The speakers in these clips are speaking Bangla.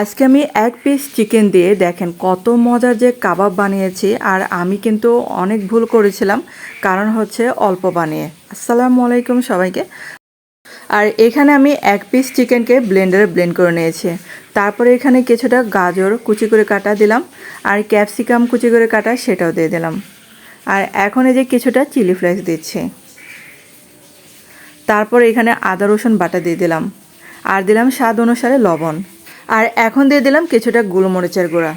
আজকে আমি এক পিস চিকেন দিয়ে দেখেন কত মজার যে কাবাব বানিয়েছি, আর আমি কিন্তু অনেক ভুল করেছিলাম, কারণ হচ্ছে অল্প বানিয়ে। আসসালামু আলাইকুম সবাইকে। আর এখানে আমি এক পিস চিকেনকে ব্লেন্ডারে ব্লেন্ড করে নিয়েছি। তারপরে এখানে কিছুটা গাজর কুচি করে কাটা দিলাম, আর ক্যাপসিকাম কুচি করে কাটা সেটাও দিয়ে দিলাম। আর এখন এই যে কিছুটা চিলি ফ্লেক্স দিচ্ছি। তারপর এখানে আদা রসুন বাটা দিয়ে দিলাম। আর দিলাম স্বাদ অনুসারে লবণ। আর এখন দিয়ে দিলাম কিছুটা গোলমরিচের গুঁড়া।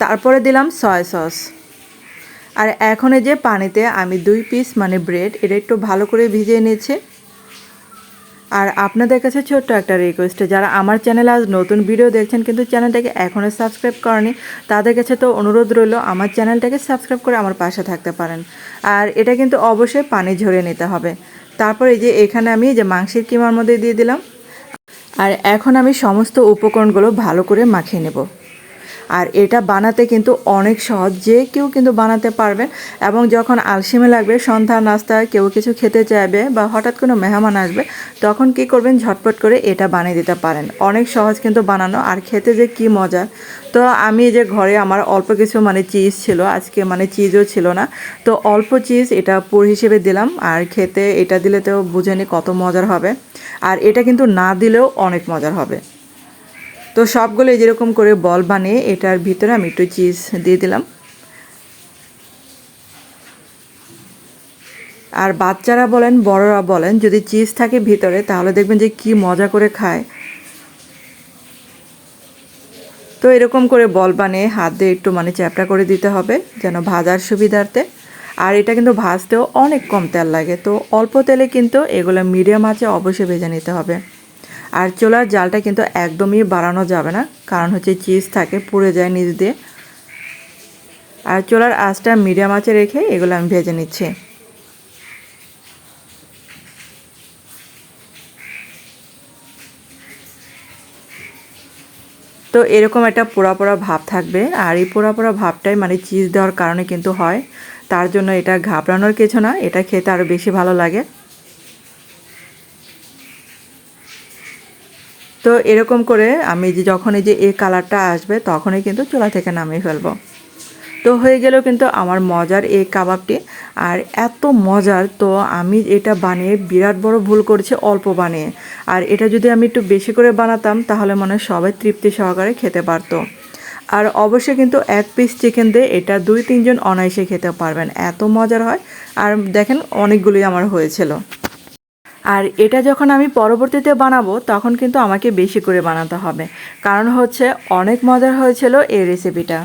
তারপরে দিলাম সয়া সস আর এখন এই যে পানিতে আমি দুই পিস মানে ব্রেড এটা একটু ভালো করে ভিজিয়ে নিয়েছি আর আপনাদের কাছে ছোট্ট একটা রিকোয়েস্ট যারা আমার চ্যানেলে আজ নতুন ভিডিও দেখছেন কিন্তু চ্যানেলটাকে এখনও সাবস্ক্রাইব করেনি, তাদের কাছে তো অনুরোধ রইল, আমার চ্যানেলটাকে সাবস্ক্রাইব করে আমার পাশে থাকতে পারেন। আর এটা কিন্তু অবশ্যই পানি ঝরে নিতে হবে। তারপর এই যে এখানে আমি যে মাংসের কিমার মধ্যে দিয়ে দিলাম। আর এখন আমি সমস্ত উপকরণগুলো ভালো করে মাখিয়ে নেব। আর এটা বানাতে কিন্তু অনেক সহজ, যে কেউ কিন্তু বানাতে পারবেন এবং যখন আলসিমে লাগবে, সন্ধ্যা, নাস্তা, কেউ কিছু খেতে চাইবে বা হঠাৎ কোনো মেহমান আসবে, তখন কি করবেন? ঝটপট করে এটা বানিয়ে দিতে পারেন। অনেক সহজ কিন্তু বানানো। আর খেতে যে কি মজা! তো আমি যে ঘরে আমার অল্প কিছু মানে চিজ ছিল, আজকে মানে চিজও ছিল না। তো অল্প চিজ এটা পুর হিসেবে দিলাম। আর খেতে এটা দিলে তো বুঝে নি কত মজার হবে। আর এটা কিন্তু না দিলেও অনেক মজার হবে। তো সবগুলো যেরকম করে বল বানিয়ে এটার ভিতরে আমি একটু চিজ দিয়ে দিলাম। আর বাচ্চারা বলেন, বড়রা বলেন, যদি চিজ থাকে ভিতরে, তাহলে দেখবেন যে কি মজা করে খায়। তো এরকম করে বল বানিয়ে হাত দিয়ে একটু মানে চ্যাপটা করে দিতে হবে, যেন ভাজার সুবিধার্থে। আর এটা কিন্তু ভাজতেও অনেক কম তেল লাগে, তো অল্প তেলে কিন্তু এগুলো মিডিয়াম আছে অবশ্যই ভেজে নিতে হবে। আর চোলার জালটা কিন্তু একদমই বাড়ানো যাবে না, কারণ হচ্ছে চিজ থাকে, পুড়ে যায় নিচ দিয়ে। আর চোলার আঁচটা মিডিয়াম আঁচে রেখে এগুলো আমি ভেজে নিচ্ছি। তো এরকম একটা পোড়া পোড়া ভাব থাকবে, আর এই পোড়া পোড়া ভাবটাই মানে চিজ দেওয়ার কারণে কিন্তু হয়। তার জন্য এটা ঘাবড়ানোর কিছু না, এটা খেতে আরও বেশি ভালো লাগে। তো এরকম করে আমি যে যখন এই যে এই কালারটা আসবে, তখনই কিন্তু চুলা থেকে নামিয়ে ফেলব। তো হয়ে গেল কিন্তু আমার মজার এই কাবাবটি। আর এত মজার, তো আমি এটা বানিয়ে বিরাট বড় ভুল করেছি অল্প বানিয়ে। আর এটা যদি আমি একটু বেশি করে বানাতাম, তাহলে মনে হয় সবাই তৃপ্তি সহকারে খেতে পারতো। আর অবশ্যই কিন্তু এক পিস চিকেন দিয়ে এটা দুই তিনজন অনায়াসে খেতে পারবেন। এত মজার হয়। আর দেখেন, অনেকগুলোই আমার হয়েছিল। আর এটা যখন আমি পরবর্তীতে বানাবো, তখন কিন্তু আমাকে বেশি করে বানাতে হবে। কারণ হচ্ছে, অনেক মজার হয়েছিল এই রেসিপিটা